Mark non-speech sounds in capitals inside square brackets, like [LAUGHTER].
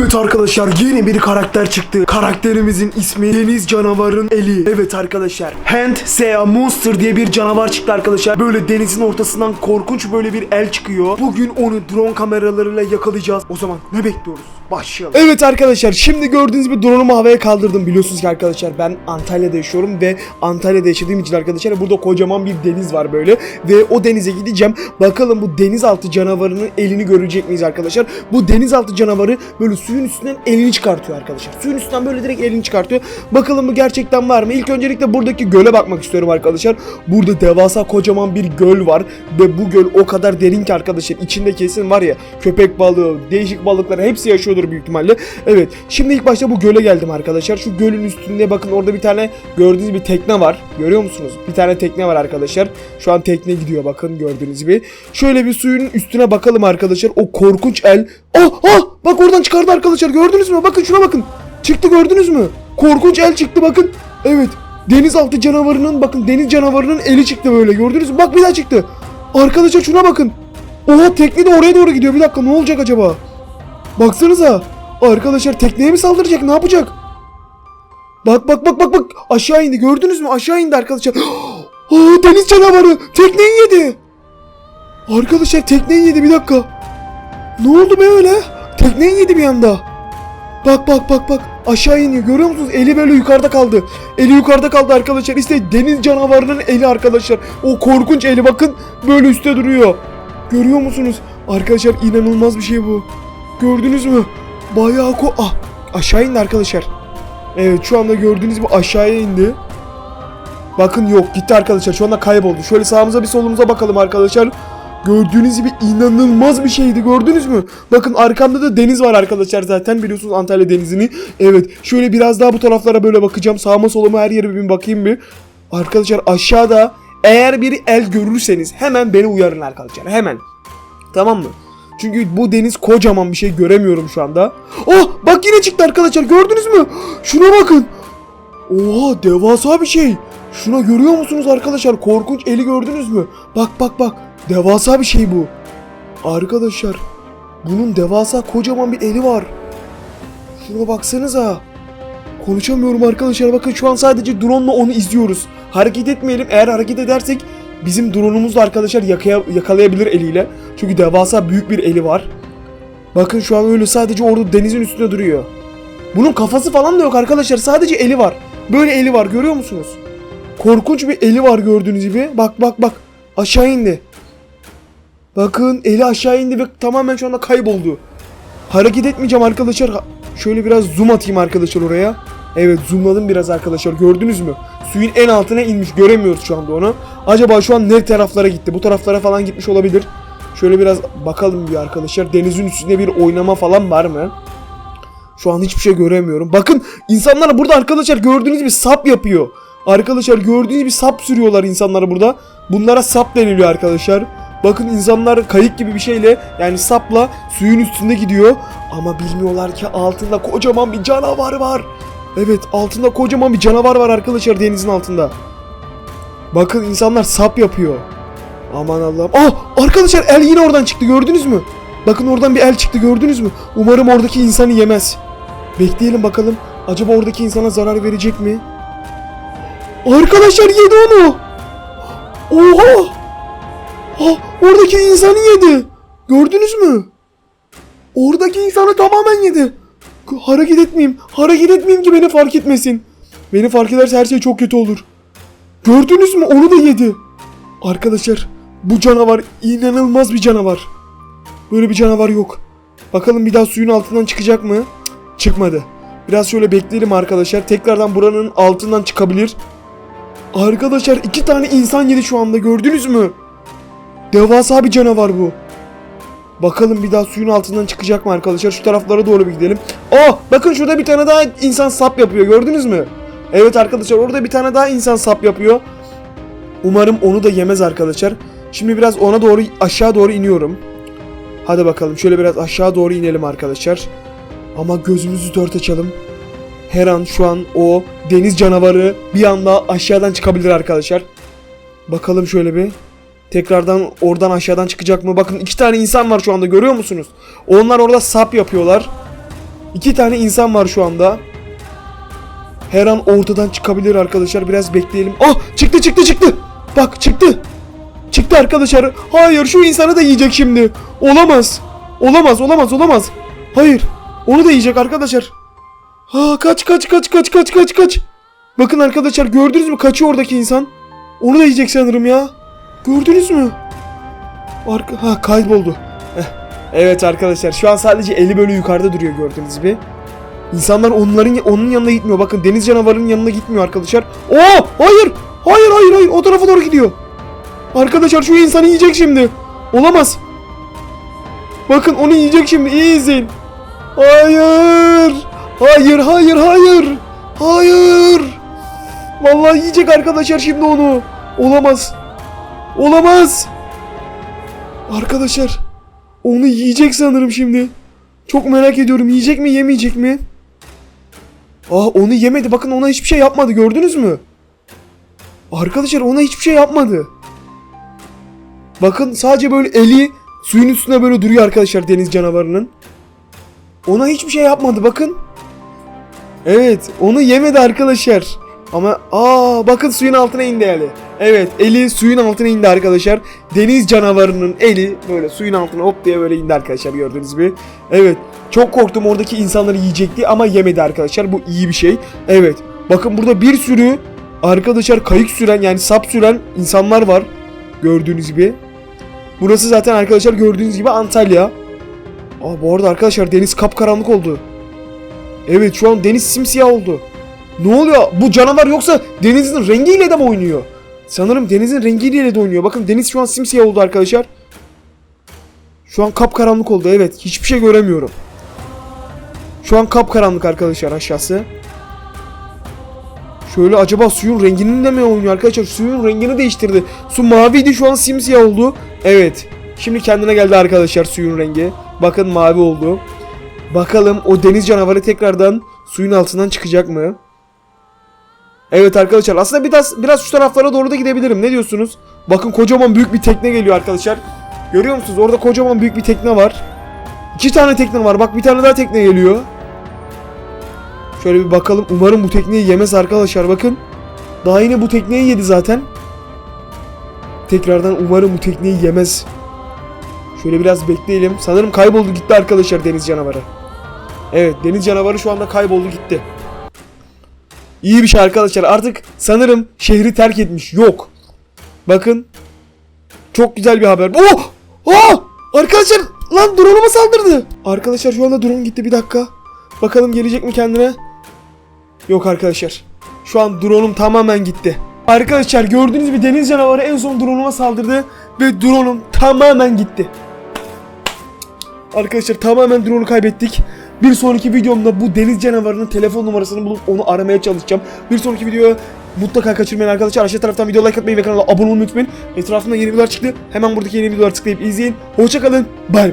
Evet arkadaşlar yeni bir karakter çıktı. Karakterimizin ismi Deniz Canavarın Eli. Evet arkadaşlar. Hand Sea Monster diye bir canavar çıktı arkadaşlar. Böyle denizin ortasından korkunç böyle bir el çıkıyor. Bugün onu drone kameralarıyla yakalayacağız. O zaman ne bekliyoruz? Başlayalım. Evet arkadaşlar şimdi gördüğünüz gibi drone'umu havaya kaldırdım. Biliyorsunuz ki arkadaşlar ben Antalya'da yaşıyorum ve Antalya'da yaşadığım için arkadaşlar burada kocaman bir deniz var böyle. Ve o denize gideceğim. Bakalım bu denizaltı canavarının elini görecek miyiz arkadaşlar? Bu denizaltı canavarı böyle suyun üstünden elini çıkartıyor arkadaşlar. Suyun üstünden böyle direkt elini çıkartıyor. Bakalım bu gerçekten var mı? İlk öncelikle buradaki göle bakmak istiyorum arkadaşlar. Burada devasa kocaman bir göl var. Ve bu göl o kadar derin ki arkadaşlar. içinde kesin var ya köpek balığı, değişik balıklar hepsi yaşıyordur büyük ihtimalle. Evet. Şimdi ilk başta bu göle geldim arkadaşlar. Şu gölün üstünde bakın orada bir tane gördüğünüz bir tekne var. Görüyor musunuz? Bir tane tekne var arkadaşlar. Şu an tekne gidiyor bakın gördüğünüz gibi. Şöyle bir suyun üstüne bakalım arkadaşlar. O korkunç el. Ah ah bak oradan çıkardı arkadaşlar. Gördünüz mü? Bakın şuna bakın. Çıktı gördünüz mü? Korkunç el çıktı bakın. Evet. Denizaltı canavarının bakın deniz canavarının eli çıktı böyle. Gördünüz mü? Bak bir daha çıktı. Arkadaşlar şuna bakın. Oha tekne de oraya doğru gidiyor. Bir dakika ne olacak acaba? Baksanıza. Arkadaşlar tekneye mi saldıracak? Ne yapacak? Bak bak bak bak bak. Aşağı indi. Gördünüz mü? Aşağı indi arkadaşlar. [GASPS] Aa, deniz canavarı. Tekneyi yedi. Arkadaşlar tekneyi yedi. Bir dakika. Ne oldu be öyle? Tekneyi yedi bir anda. Bak bak bak bak. Aşağı iniyor. Görüyor musunuz? Eli böyle yukarıda kaldı. Eli yukarıda kaldı arkadaşlar. İşte deniz canavarının eli arkadaşlar. O korkunç eli bakın. Böyle üstte duruyor. Görüyor musunuz? Arkadaşlar inanılmaz bir şey bu. Gördünüz mü? Bayağı ko... Ah! Aşağı indi arkadaşlar. Evet şu anda gördüğünüz gibi aşağıya indi. Bakın yok gitti arkadaşlar şu anda kayboldu. Şöyle sağımıza bir solumuza bakalım arkadaşlar. Gördüğünüz gibi inanılmaz bir şeydi gördünüz mü? Bakın arkamda da deniz var arkadaşlar zaten biliyorsunuz Antalya denizini. Evet şöyle biraz daha bu taraflara böyle bakacağım. Sağıma soluma her yere bir bakayım bir. Arkadaşlar aşağıda eğer bir el görürseniz hemen beni uyarın arkadaşlar hemen. Tamam mı? Çünkü bu deniz kocaman bir şey göremiyorum şu anda. Oh bak yine çıktı arkadaşlar gördünüz mü? Şuna bakın. Oha devasa bir şey. Şuna görüyor musunuz arkadaşlar? Korkunç eli gördünüz mü? Bak bak bak. Devasa bir şey bu. Arkadaşlar bunun devasa kocaman bir eli var. Şuna baksanıza. Konuşamıyorum arkadaşlar. Bakın şu an sadece drone ile onu izliyoruz. Hareket etmeyelim. Eğer hareket edersek bizim drone'umuz da arkadaşlar yakaya, yakalayabilir eliyle. Çünkü devasa büyük bir eli var. Bakın şu an öyle sadece orada denizin üstünde duruyor. Bunun kafası falan da yok arkadaşlar. Sadece eli var. Böyle eli var görüyor musunuz? Korkunç bir eli var gördüğünüz gibi. Bak bak bak. Aşağı indi. Bakın eli aşağı indi ve tamamen şu anda kayboldu. Hareket etmeyeceğim arkadaşlar. Şöyle biraz zoom atayım arkadaşlar oraya. Evet zoomladım biraz arkadaşlar gördünüz mü? Suyun en altına inmiş göremiyoruz şu anda onu. Acaba şu an ne taraflara gitti? Bu taraflara falan gitmiş olabilir. Şöyle biraz bakalım bir arkadaşlar. Denizin üstünde bir oynama falan var mı? Şu an hiçbir şey göremiyorum. Bakın insanlar burada arkadaşlar gördüğünüz gibi sap yapıyor. Arkadaşlar gördüğünüz gibi sap sürüyorlar insanlara burada. Bunlara sap deniliyor arkadaşlar. Bakın insanlar kayık gibi bir şeyle yani sapla suyun üstünde gidiyor. Ama bilmiyorlar ki altında kocaman bir canavar var. Evet altında kocaman bir canavar var arkadaşlar denizin altında. Bakın insanlar sap yapıyor. Aman Allah'ım. Ah arkadaşlar el yine oradan çıktı gördünüz mü? Bakın oradan bir el çıktı gördünüz mü? Umarım oradaki insanı yemez. Bekleyelim bakalım. Acaba oradaki insana zarar verecek mi? Arkadaşlar yedi onu. Oha! Ah, oradaki insanı yedi. Gördünüz mü? Oradaki insanı tamamen yedi. Hareket etmeyeyim. Hareket etmeyeyim ki beni fark etmesin. Beni fark ederse her şey çok kötü olur. Gördünüz mü? Onu da yedi. Arkadaşlar bu canavar inanılmaz bir canavar. Böyle bir canavar yok. Bakalım bir daha suyun altından çıkacak mı? Çıkmadı. Biraz şöyle bekleyelim arkadaşlar. Tekrardan buranın altından çıkabilir. Arkadaşlar iki tane insan yedi şu anda gördünüz mü? Devasa bir canavar bu. Bakalım bir daha suyun altından çıkacak mı arkadaşlar? Şu taraflara doğru bir gidelim. Oh bakın şurada bir tane daha insan sap yapıyor gördünüz mü? Evet arkadaşlar orada bir tane daha insan sap yapıyor. Umarım onu da yemez arkadaşlar. Şimdi biraz ona doğru aşağı doğru iniyorum. Hadi bakalım şöyle biraz aşağı doğru inelim arkadaşlar. Ama gözümüzü dört açalım. Her an şu an o deniz canavarı bir anda aşağıdan çıkabilir arkadaşlar. Bakalım şöyle bir. Tekrardan oradan aşağıdan çıkacak mı? Bakın iki tane insan var şu anda görüyor musunuz? Onlar orada sap yapıyorlar. İki tane insan var şu anda. Her an ortadan çıkabilir arkadaşlar. Biraz bekleyelim. Ah çıktı çıktı çıktı. Bak çıktı. Çıktı arkadaşlar. Hayır şu insanı da yiyecek şimdi. Olamaz. Olamaz olamaz olamaz. Hayır. Onu da yiyecek arkadaşlar. Ha kaç kaç kaç kaç kaç kaç kaç. Bakın arkadaşlar gördünüz mü kaçıyor oradaki insan. Onu da yiyecek sanırım ya. Gördünüz mü? Arka ha kayboldu. Evet arkadaşlar şu an sadece eli böyle yukarıda duruyor gördüğünüz gibi. İnsanlar onların onun yanına gitmiyor. Bakın deniz canavarının yanına gitmiyor arkadaşlar. Oo hayır. Hayır hayır hayır o tarafa doğru gidiyor. Arkadaşlar şu insanı yiyecek şimdi. Olamaz. Bakın onu yiyecek şimdi. İyi izleyin. Hayır. Hayır hayır hayır. Hayır. Vallahi yiyecek arkadaşlar şimdi onu. Olamaz. Olamaz. Arkadaşlar onu yiyecek sanırım şimdi. Çok merak ediyorum yiyecek mi yemeyecek mi? Ah onu yemedi bakın ona hiçbir şey yapmadı gördünüz mü? Arkadaşlar ona hiçbir şey yapmadı. Bakın sadece böyle eli suyun üstünde böyle duruyor arkadaşlar deniz canavarının. Ona hiçbir şey yapmadı bakın. Evet onu yemedi arkadaşlar. Ama aa bakın suyun altına indi eli. Evet eli suyun altına indi arkadaşlar. Deniz canavarının eli böyle suyun altına hop diye böyle indi arkadaşlar gördüğünüz gibi. Evet çok korktum oradaki insanları yiyecekti ama yemedi arkadaşlar. Bu iyi bir şey. Evet bakın burada bir sürü arkadaşlar kayık süren yani sap süren insanlar var. Gördüğünüz gibi. Burası zaten arkadaşlar gördüğünüz gibi Antalya. Aa bu arada arkadaşlar deniz kapkaranlık oldu. Evet şu an deniz simsiyah oldu. Ne oluyor? Bu canavar yoksa denizin rengiyle de mi oynuyor? Sanırım denizin rengiyle de oynuyor. Bakın deniz şu an simsiyah oldu arkadaşlar. Şu an kapkaranlık oldu evet. Hiçbir şey göremiyorum. Şu an kapkaranlık arkadaşlar aşağısı. Şöyle acaba suyun renginin de mi oynuyor arkadaşlar? Suyun rengini değiştirdi. Su maviydi şu an simsiyah oldu. Evet. Şimdi kendine geldi arkadaşlar suyun rengi. Bakın mavi oldu. Bakalım o deniz canavarı tekrardan suyun altından çıkacak mı? Evet arkadaşlar aslında biraz biraz şu taraflara doğru da gidebilirim. Ne diyorsunuz? Bakın kocaman büyük bir tekne geliyor arkadaşlar. Görüyor musunuz? Orada kocaman büyük bir tekne var. İki tane tekne var. Bak bir tane daha tekne geliyor. Şöyle bir bakalım. Umarım bu tekneyi yemez arkadaşlar. Bakın. Daha yine bu tekneyi yedi zaten. Tekrardan umarım bu tekneyi yemez. Şöyle biraz bekleyelim. Sanırım kayboldu gitti arkadaşlar deniz canavarı. Evet deniz canavarı şu anda kayboldu gitti. İyi bir şey arkadaşlar. Artık sanırım şehri terk etmiş. Yok. Bakın. Çok güzel bir haber. Oh! Oh! Arkadaşlar lan drone'uma saldırdı. Arkadaşlar şu anda drone gitti bir dakika. Bakalım gelecek mi kendine? Yok arkadaşlar. Şu an drone'um tamamen gitti. Arkadaşlar gördüğünüz gibi deniz canavarı en son drone'uma saldırdı ve drone'um tamamen gitti. Arkadaşlar tamamen drone'u kaybettik. Bir sonraki videomda bu deniz canavarının telefon numarasını bulup onu aramaya çalışacağım. Bir sonraki videoya mutlaka kaçırmayın arkadaşlar. Aşağı taraftan video like atmayı ve kanala abone olmayı unutmayın. Etrafında yeni videolar çıktı. Hemen buradaki yeni videolar tıklayıp izleyin. Hoşçakalın. Bay bay.